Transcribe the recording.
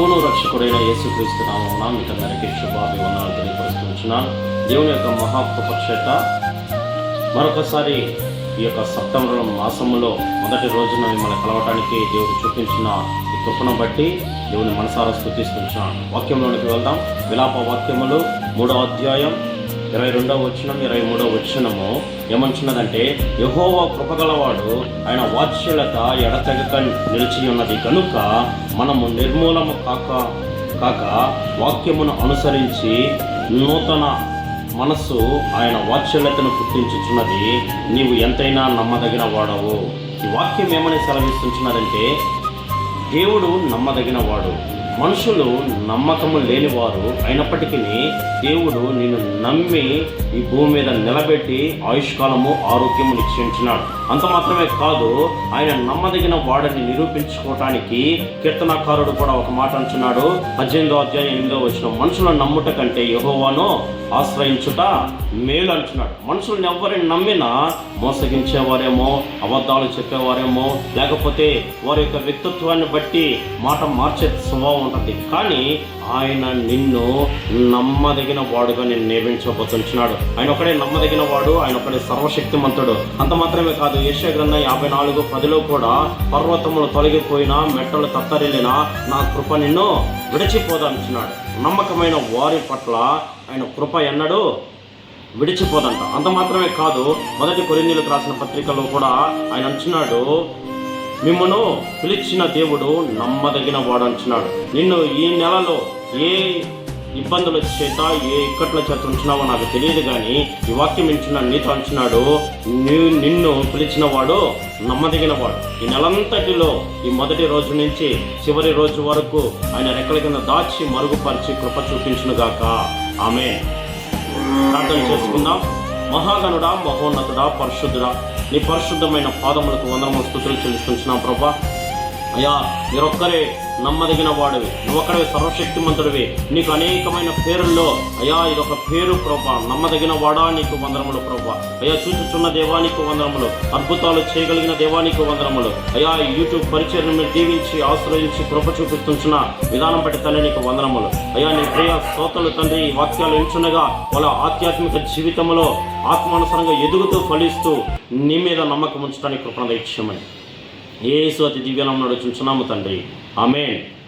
ప్రభువును రక్షకుడైన యేసుక్రీస్తు నామమున మీకు అందరికీ శుభాభివనాలు తెలియపరుస్తున్నాను దేవుని యొక్క మహాకృప మరొకసారి ఈ యొక్క సెప్టెంబర్ మాసంలో మొదటి రోజున మిమ్మల్ని కలవటానికి దేవుడు చూపించిన ఈ కృపను బట్టి దేవుని మనసారా స్థుతిస్తున్నాను వాక్యంలోనికి వెళ్దాం. విలాప వాక్యములు మూడో అధ్యాయం ఇరవై రెండవ వచనం ఇరవై మూడవ వచనము ఏమంటున్నదంటే యహోవా కృపగలవాడు ఆయన వాత్సల్యత ఎడతెగక నిలిచి ఉన్నది. కనుక మనము నిర్మూలము కాక కాక వాక్యమును అనుసరించి నూతన మనస్సు ఆయన వాత్సల్యతను పుట్టించుచున్నది నీవు ఎంతైనా నమ్మదగిన వాడవు. ఈ వాక్యం ఏమని సెలవిస్తుంటున్నదంటే దేవుడు నమ్మదగిన వాడు. మనుషులు నమ్మకము లేనివారు అయినప్పటికీ దేవుడు నిన్ను నమ్మి ఈ భూమి మీద నిలబెట్టి ఆయుష్కాలము ఆరోగ్యము నిశ్చయించినాడు. అంత మాత్రమే కాదు ఆయన నమ్మదగిన వాడని నిరూపించుకోవటానికి కీర్తనాకారుడు కూడా ఒక మాట అంటున్నాడు. పద్దెనిమిదో అధ్యాయం ఎనిమిదో వచ్చిన మనుషులను నమ్ముట కంటే యహోవాను ఆశ్రయించుట మేలు అంటున్నాడు. మనుషుల్ని ఎవరిని నమ్మినా మోసగించేవారేమో అబద్ధాలు చెప్పేవారేమో లేకపోతే వారి యొక్క వ్యక్తిత్వాన్ని బట్టి మాట మార్చే స్వభావం ఉంటుంది కానీ ఆయన నిన్ను నమ్మదగిన వాడుగా నేను నియమించబోతున్నాడు ఆయన ఒకడే నమ్మదగిన వాడు ఆయన ఒకడే సర్వశక్తిమంతుడు. అంత మాత్రమే కాదు యశ గ్రంథం యాభై నాలుగు పదిలో కూడా పర్వతములు తొలగిపోయినా మెట్టలు తత్తరిల్లినా నా కృప నిన్ను విడిచిపోదంటున్నాడు నమ్మకమైన వారి పట్ల ఆయన కృప ఎన్నడూ విడిచిపోదంట. అంత మాత్రమే కాదు మొదటి కొరిందీలకు రాసిన పత్రికలో కూడా ఆయన అంటున్నాడు మిమ్మను పిలిచిన దేవుడు నమ్మదగిన వాడు అంటున్నాడు నిన్ను ఈ నెలలో ఏ ఇబ్బందుల చేత ఏ ఇక్కట్ల చేత ఉంచినావో నాకు తెలియదు కానీ ఈ వాక్యం ఇచ్చిన నీతో అంచున్నాడు నిన్ను పిలిచిన వాడు నమ్మదగిన వాడు. ఈ నెలంతటిలో ఈ మొదటి రోజు నుంచి చివరి రోజు వరకు ఆయన రెక్కల కింద దాచి మరుగుపరిచి కృప చూపించునుగాక ఆమె ప్రార్థన చేసుకుందాం. మహాగణుడా మహోన్నతుడా పరిశుద్ధుడా నీ పరిశుద్ధమైన పాదములకు వందనము స్థుతులు చెల్లిస్తున్నాం ప్రభా. అయ్యా మీరొక్కరే నమ్మదగిన వాడివి. నువ్వొక్కడే సర్వశక్తిమంతుడివి. నీకు అనేకమైన పేరుల్లో అయ్యా ఇదొక పేరు ప్రభా. నమ్మదగిన వాడా నీకు వందనములు ప్రభా. అయ్యా చూచుచున్న దేవానికి వందనములు. అద్భుతాలు చేయగలిగిన దేవానికి వందనములు. అయ్యా యూట్యూబ్ పరిచయం మీరు దీవించి ఆశ్రయించి కృప చూపిస్తున్న విధానం బట్టి తండ్రి నీకు వందనములు. అయ్యా నీ ప్రియ శ్రోతలు తండ్రి ఈ వాక్యాలు ఎంచునగా వాళ్ళ ఆధ్యాత్మిక జీవితంలో ఆత్మానుసారంగా ఎదుగుతూ ఫలిస్తూ నీ మీద నమ్మకం ఉంచడానికి కృపణ ఇచ్చామని ఏసు అతి దివ్యనామం నడుచున్నాము తండ్రి. ఆమెన్.